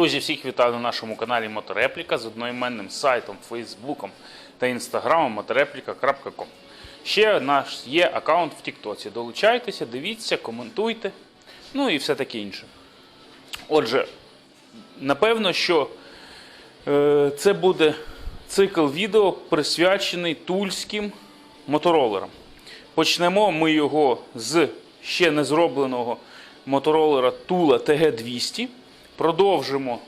Друзі, всіх вітаю на нашому каналі Моторепліка з одноіменним сайтом, Фейсбуком та інстаграмом motoreplika.com. Ще наш є аккаунт в Тіктоці. Долучайтеся, дивіться, коментуйте, ну і все таке інше. Отже, напевно, що е, це буде цикл відео присвячений тульським моторолерам. Почнемо ми його з ще не зробленого моторолера Tula TG200. Продовжимо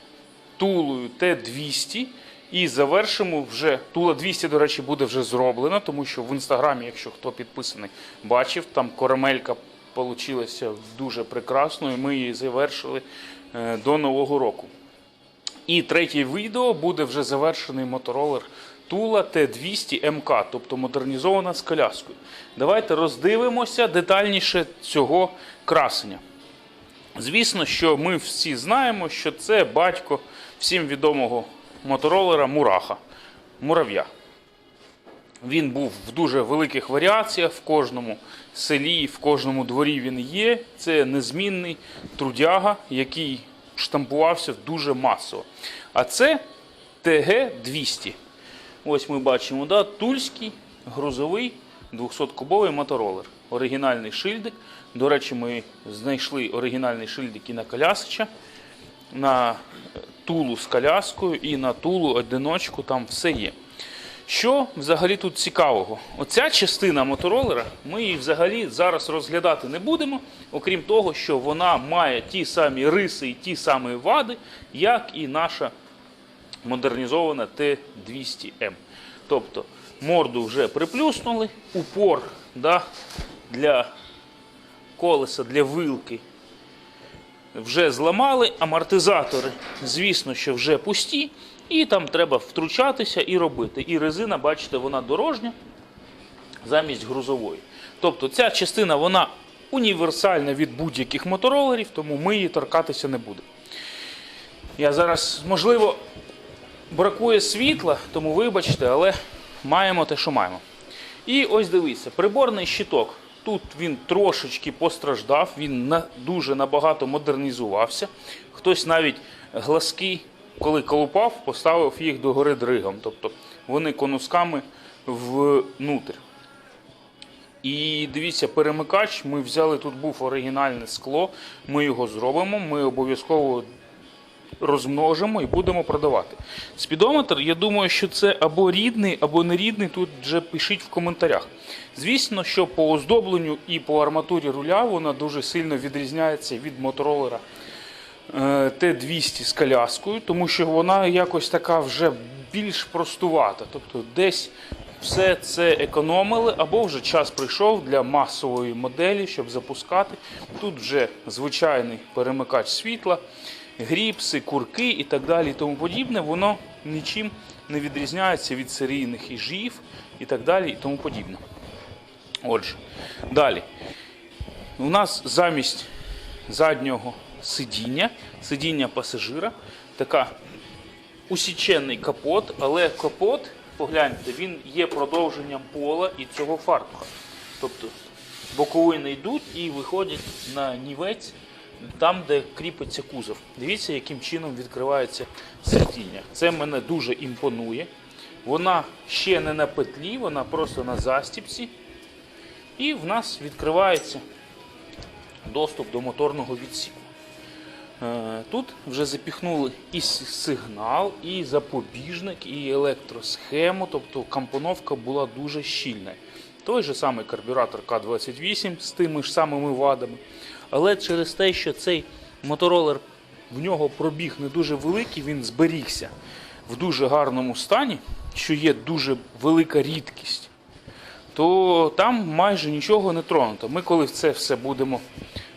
Тулою Т200 і завершимо вже. Тула 200, до речі, буде вже зроблена, тому що в інстаграмі, якщо хто підписаний, бачив, там коремелька получилася дуже прекрасною. Ми її завершили е, до Нового року. І третє відео буде вже завершений моторолер Tula T200 МК, тобто модернізована з коляскою. Давайте роздивимося детальніше цього красення. Звісно, що ми всі знаємо, що це батько всім відомого моторолера Мураха, мурав'я. Він був в дуже великих варіаціях в кожному селі, в кожному дворі він є. Це незмінний трудяга, який штампувався дуже масово. А це ТГ-200. Ось ми бачимо, да, тульський грузовий 200-кубовий моторолер. Оригінальний шильдик. До речі, ми знайшли оригінальний шильдик і на колясича, на тулу з коляскою і на тулу одиночку, там все є. Що взагалі тут цікавого? Оця частина моторолера ми її взагалі зараз розглядати не будемо, окрім того, що вона має ті самі риси і ті самі вади, як і наша модернізована Т200М. Тобто морду вже приплюснули, упор да, для колеса, для вилки вже зламали, амортизатори, звісно, що вже пусті, і там треба втручатися і робити. І резина, бачите, вона дорожня замість грузової. Тобто ця частина вона універсальна від будь-яких моторолерів, тому ми її торкатися не будемо. Я зараз, можливо, бракує світла, тому вибачте, але маємо те, що маємо. І ось дивіться, приборний щиток. Тут він трошечки постраждав, він на, дуже набагато модернізувався. Хтось навіть глазки, коли колупав, поставив їх догори дригом. Тобто вони конусками внутрь. І дивіться, перемикач ми взяли, тут був оригінальне скло, ми його зробимо, ми обов'язково розмножимо і будемо продавати. Спідометр, я думаю, що це або рідний, або не рідний. Тут вже пишіть в коментарях. Звісно, що по оздобленню і по арматурі руля вона дуже сильно відрізняється від моторолера е, Т200 з коляскою, тому що вона якось така вже більш простувата. Тобто десь все це економили, або вже час прийшов для масової моделі, щоб запускати. Тут вже звичайний перемикач світла, гріпси, курки і так далі, і тому подібне, воно нічим не відрізняється від серійних іжів і так далі, і тому подібне. Отже, далі. У нас замість заднього сидіння, сидіння пасажира, така усічений капот, але капот, погляньте, він є продовженням пола і цього фартуха. Тобто боковини йдуть і виходять на нівець там, де кріпиться кузов. Дивіться, яким чином відкривається сидіння. Це мене дуже імпонує. Вона ще не на петлі, вона просто на застіпці. І в нас відкривається доступ до моторного відсіку. Е, Тут вже запіхнули і сигнал, і запобіжник, і електросхему, тобто компоновка була дуже щільна. Той же самий карбюратор К28 з тими ж самими вадами. Але через те, що цей моторолер в нього пробіг не дуже великий, він зберігся в дуже гарному стані, що є дуже велика рідкість то там майже нічого не тронуто. Ми, коли це все будемо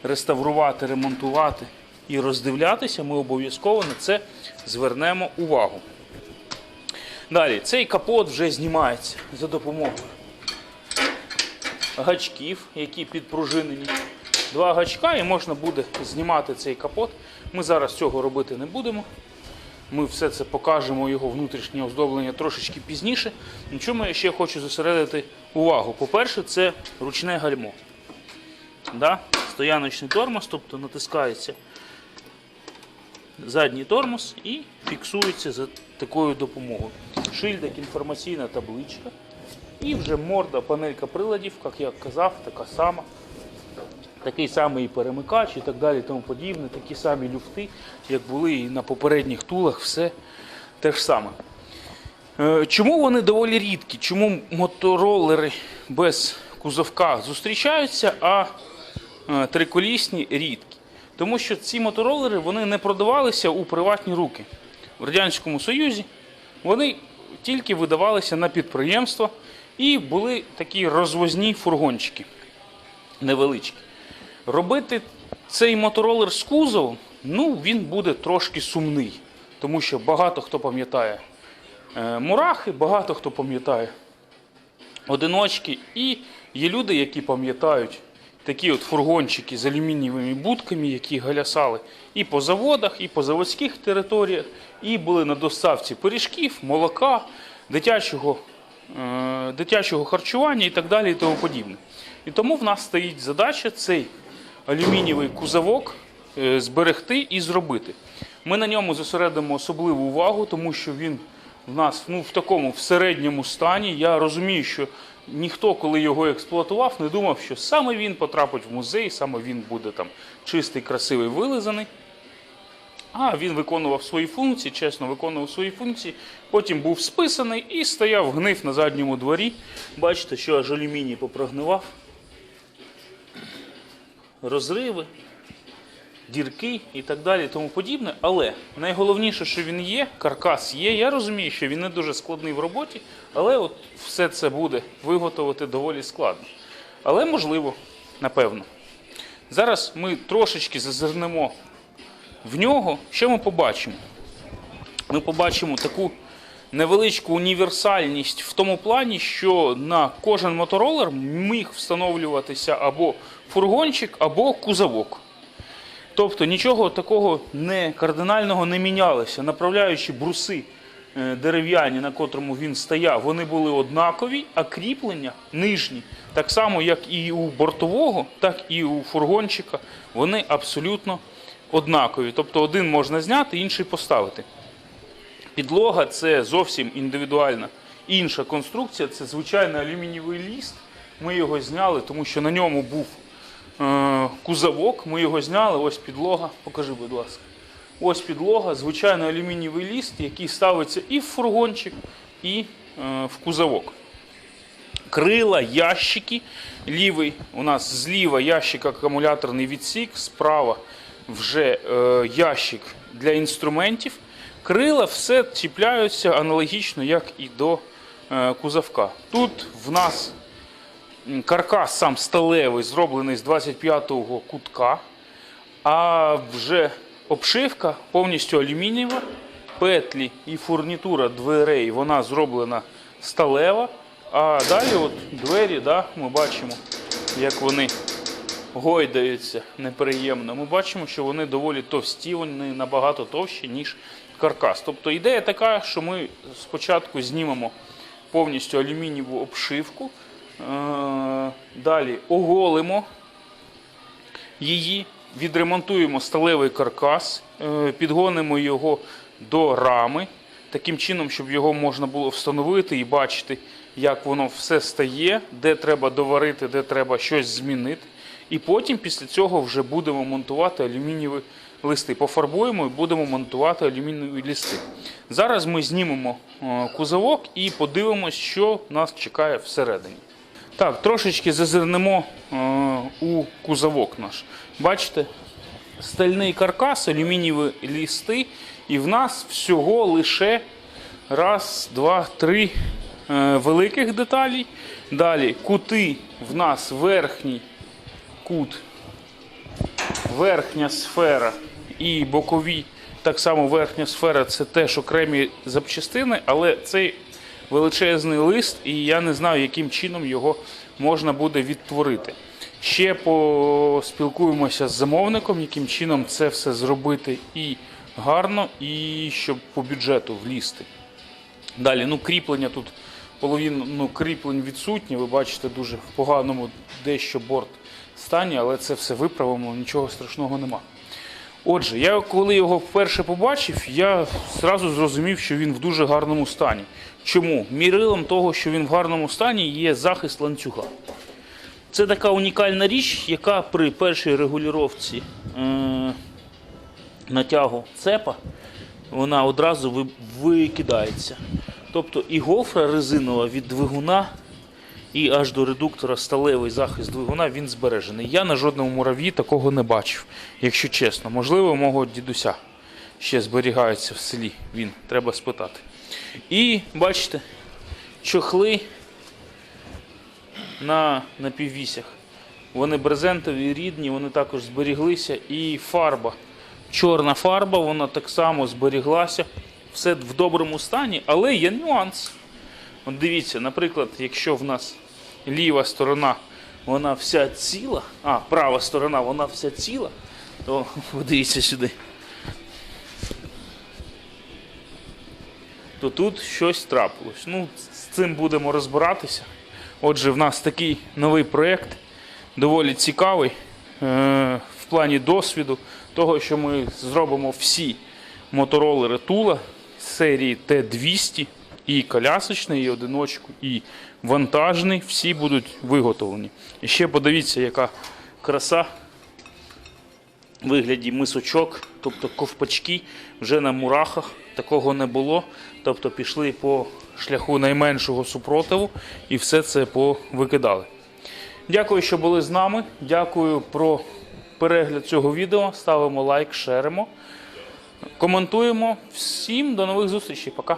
реставрувати, ремонтувати і роздивлятися, ми обов'язково на це звернемо увагу. Далі, цей капот вже знімається за допомогою гачків, які підпружинені. Два гачка і можна буде знімати цей капот. Ми зараз цього робити не будемо. Ми все це покажемо, його внутрішнє оздоблення трошечки пізніше. На чому я ще хочу зосередити увагу. По-перше, це ручне гальмо. Да? Стояночний тормоз, тобто натискається задній тормоз і фіксується за такою допомогою. Шильдик, інформаційна табличка. І вже морда, панелька приладів, як я казав, така сама. Такий самий перемикач і так далі, тому подібне, такі самі люфти, як були і на попередніх тулах, все те ж саме. Е, Чому вони доволі рідкі? Чому моторолери без кузовка зустрічаються, а е, триколісні рідкі? Тому що ці моторолери вони не продавалися у приватні руки. В Радянському Союзі вони тільки видавалися на підприємства і були такі розвозні фургончики невеличкі. Робити цей моторолер з кузовом, ну він буде трошки сумний, тому що багато хто пам'ятає е, мурахи, багато хто пам'ятає одиночки, і є люди, які пам'ятають такі от фургончики з алюмінієвими будками, які галясали і по заводах, і по заводських територіях, і були на доставці пиріжків, молока, дитячого, е, дитячого харчування і так далі, і тому подібне. І тому в нас стоїть задача цей алюмінієвий кузовок е, зберегти і зробити. Ми на ньому зосередимо особливу увагу, тому що він в нас ну, в такому в середньому стані. Я розумію, що ніхто, коли його експлуатував, не думав, що саме він потрапить в музей, саме він буде там чистий, красивий, вилизаний. А він виконував свої функції, чесно виконував свої функції. Потім був списаний і стояв гнив на задньому дворі. Бачите, що аж алюміній попрогнивав. Розриви, дірки і так далі, тому подібне. Але найголовніше, що він є, каркас є. Я розумію, що він не дуже складний в роботі, але от все це буде виготовити доволі складно. Але можливо, напевно. Зараз ми трошечки зазирнемо в нього. Що ми побачимо? Ми побачимо таку невеличку універсальність в тому плані, що на кожен моторолер міг встановлюватися або фургончик, або кузовок. Тобто нічого такого не кардинального не мінялося. Направляючи бруси е, дерев'яні, на котрому він стояв, вони були однакові, а кріплення нижні, так само як і у бортового, так і у фургончика, вони абсолютно однакові. Тобто один можна зняти, інший поставити. Підлога це зовсім індивідуальна інша конструкція, це звичайний алюмінієвий ліст. Ми його зняли, тому що на ньому був кузовок. Ми його зняли. Ось підлога. Покажи, будь ласка. Ось підлога, звичайний алюмінієвий ліст, який ставиться і в фургончик, і е, в кузовок. Крила, ящики. Лівий у нас зліва ящик акумуляторний відсік, справа вже е, ящик для інструментів. Крила все чіпляються аналогічно, як і до е, кузовка. Тут в нас каркас сам сталевий, зроблений з 25-го кутка, а вже обшивка повністю алюмінієва, петлі і фурнітура дверей вона зроблена сталева. А далі от двері, да, ми бачимо, як вони гойдаються неприємно. Ми бачимо, що вони доволі товсті, вони набагато товщі, ніж каркас. Тобто ідея така, що ми спочатку знімемо повністю алюмінієву обшивку, далі оголимо її, відремонтуємо сталевий каркас, е, підгонимо його до рами, таким чином, щоб його можна було встановити і бачити, як воно все стає, де треба доварити, де треба щось змінити. І потім після цього вже будемо монтувати алюмінієві листи. Пофарбуємо і будемо монтувати алюмінієві листи. Зараз ми знімемо е, кузовок і подивимось, що нас чекає всередині. Так, трошечки зазирнемо е, у кузовок наш. Бачите, стальний каркас, алюмінієві листи, і в нас всього лише раз, два, три е, великих деталі. Далі кути в нас верхній кут, верхня сфера і бокові. Так само верхня сфера це теж окремі запчастини, але цей величезний лист, і я не знаю, яким чином його можна буде відтворити. Ще поспілкуємося з замовником, яким чином це все зробити і гарно, і щоб по бюджету влізти. Далі, ну кріплення тут половину ну, кріплень відсутні. Ви бачите, дуже в поганому дещо борт стані, але це все виправимо, нічого страшного нема. Отже, я коли його вперше побачив, я зразу зрозумів, що він в дуже гарному стані. Чому? Мірилом того, що він в гарному стані, є захист ланцюга. Це така унікальна річ, яка при першій регулювання е, натягу цепа вона одразу ви- викидається. Тобто і гофра резинова від двигуна, і аж до редуктора сталевий захист двигуна він збережений. Я на жодному мурав'ї такого не бачив, якщо чесно. Можливо, мого дідуся ще зберігається в селі. Він треба спитати. І бачите, чохли на напіввісях. Вони брезентові, рідні, вони також зберіглися. І фарба. Чорна фарба, вона так само зберіглася. Все в доброму стані, але є нюанс. От дивіться, наприклад, якщо в нас ліва сторона, вона вся ціла, а права сторона, вона вся ціла, то подивіться сюди. То тут щось трапилось. Ну, з цим будемо розбиратися. Отже, в нас такий новий проєкт, доволі цікавий е, в плані досвіду, того, що ми зробимо всі моторолери Тула серії Т200, і колясочний, і одиночку, і вантажний, всі будуть виготовлені. І ще подивіться, яка краса в вигляді мисочок, тобто ковпачки вже на мурахах. Такого не було. Тобто пішли по шляху найменшого супротиву і все це повикидали. Дякую, що були з нами. Дякую про перегляд цього відео. Ставимо лайк, шеримо, коментуємо. Всім до нових зустрічей. Пока.